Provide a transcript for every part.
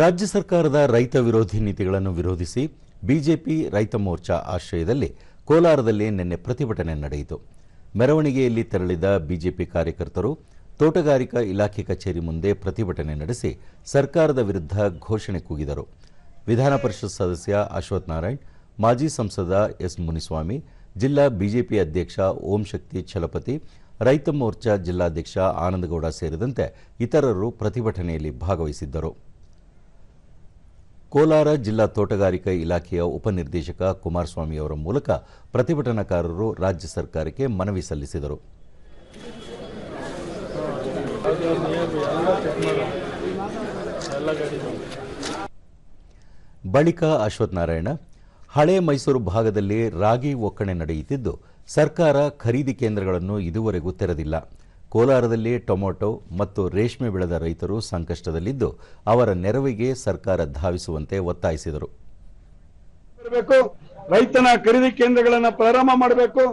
ರಾಜ್ಯ ಸರ್ಕಾರದ ರೈತ ವಿರೋಧಿ ನೀತಿಗಳನ್ನು ವಿರೋಧಿಸಿ ಬಿಜೆಪಿ ರೈತ ಮೋರ್ಚಾ ಆಶ್ರಯದಲ್ಲಿ ಕೋಲಾರದಲ್ಲಿ ನಿನ್ನೆ ಪ್ರತಿಭಟನೆ ನಡೆಯಿತು. ಮೆರವಣಿಗೆಯಲ್ಲಿ ತೆರಳಿದ ಬಿಜೆಪಿ ಕಾರ್ಯಕರ್ತರು ತೋಟಗಾರಿಕಾ ಇಲಾಖೆ ಕಚೇರಿ ಮುಂದೆ ಪ್ರತಿಭಟನೆ ನಡೆಸಿ ಸರ್ಕಾರದ ವಿರುದ್ಧ ಘೋಷಣೆ ಕೂಗಿದರು. ವಿಧಾನ ಪರಿಷತ್ ಸದಸ್ಯ ಅಶ್ವಥ್ ನಾರಾಯಣ್, ಮಾಜಿ ಸಂಸದ ಎಸ್ ಮುನಿಸ್ವಾಮಿ, ಜಿಲ್ಲಾ ಬಿಜೆಪಿ ಅಧ್ಯಕ್ಷ ಓಂ ಶಕ್ತಿ ಛಲಪತಿ, ರೈತ ಮೋರ್ಚಾ ಜಿಲ್ಲಾಧ್ಯಕ್ಷ ಆನಂದಗೌಡ ಸೇರಿದಂತೆ ಇತರರು ಪ್ರತಿಭಟನೆಯಲ್ಲಿ ಭಾಗವಹಿಸಿದ್ದರು. ಕೋಲಾರ ಜಿಲ್ಲಾ ತೋಟಗಾರಿಕಾ ಇಲಾಖೆಯ ಉಪನಿರ್ದೇಶಕ ಕುಮಾರಸ್ವಾಮಿ ಅವರ ಮೂಲಕ ಪ್ರತಿಭಟನಾಕಾರರು ರಾಜ್ಯ ಸರ್ಕಾರಕ್ಕೆ ಮನವಿ ಸಲ್ಲಿಸಿದರು. ಬಳಿಕ ಅಶ್ವತ್ಥನಾರಾಯಣ ಹಳೆ ಮೈಸೂರು ಭಾಗದಲ್ಲಿ ರಾಗಿ ಒಕ್ಕಣೆ ನಡೆಯುತ್ತಿದ್ದು, ಸರ್ಕಾರ ಖರೀದಿ ಕೇಂದ್ರಗಳನ್ನು ಇದುವರೆಗೂ ತೆರೆದಿಲ್ಲ. ಕೋಲಾರದಲ್ಲಿ ಟೊಮೊಟೊ ಮತ್ತು ರೇಷ್ಮೆ ಬೆಳೆದ ರೈತರು ಸಂಕಷ್ಟದಲ್ಲಿದ್ದು ಅವರ ನೆರವಿಗೆ ಸರ್ಕಾರ ಧಾವಿಸುವಂತೆ ಒತ್ತಾಯಿಸಿದರು. ಬರಬೇಕು ರೈತನ ಖರೀದಿ ಕೇಂದ್ರಗಳನ್ನು ಪ್ರಾರಂಭ ಮಾಡಬೇಕು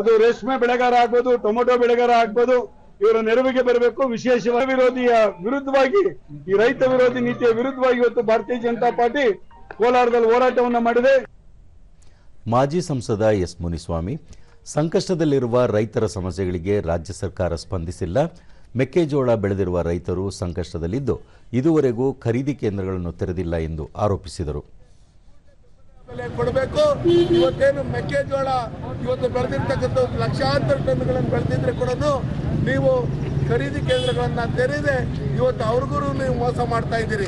ಅದು ರೇಷ್ಮೆ ಬೆಳೆಗಾರ ಆಗ್ಬೋದು ಟೊಮೊಟೊ ಬೆಳೆಗಾರ ಆಗ್ಬೋದು ಇವರ ನೆರವಿಗೆ ಬರಬೇಕು. ವಿಶೇಷ ವಿರೋಧಿಯ ವಿರುದ್ಧವಾಗಿ ಈ ರೈತ ವಿರೋಧಿ ನೀತಿಯ ವಿರುದ್ಧವಾಗಿ ಇವತ್ತು ಭಾರತೀಯ ಜನತಾ ಪಾರ್ಟಿ ಕೋಲಾರದಲ್ಲಿ ಹೋರಾಟವನ್ನು ಮಾಡಿದೆ. ಮಾಜಿ ಸಂಸದ ಎಸ್ ಮುನಿಸ್ವಾಮಿ ಸಂಕಷ್ಟದಲ್ಲಿರುವ ರೈತರ ಸಮಸ್ಯೆಗಳಿಗೆ ರಾಜ್ಯ ಸರ್ಕಾರ ಸ್ಪಂದಿಸಿಲ್ಲ. ಮೆಕ್ಕೆಜೋಳ ಬೆಳೆದಿರುವ ರೈತರು ಸಂಕಷ್ಟದಲ್ಲಿದ್ದು, ಇದುವರೆಗೂ ಖರೀದಿ ಕೇಂದ್ರಗಳನ್ನು ತೆರೆದಿಲ್ಲ ಎಂದು ಆರೋಪಿಸಿದರು. ಕೊಡಬೇಕು. ಇವತ್ತೇನು ಮೆಕ್ಕೆಜೋಳ ಇವತ್ತು ಬೆಳೆದಿರ್ತಕ್ಕಂಥ ಲಕ್ಷಾಂತರ ಟನ್ಗಳನ್ನು ಬೆಳೆದಿದ್ರೆ ಕೂಡ ನೀವು ಖರೀದಿ ಕೇಂದ್ರಗಳನ್ನ ತೆರೆದೇ ಇವತ್ತು ಅವ್ರಿಗೂ ನೀವು ಮೋಸ ಮಾಡ್ತಾ ಇದ್ದೀರಿ.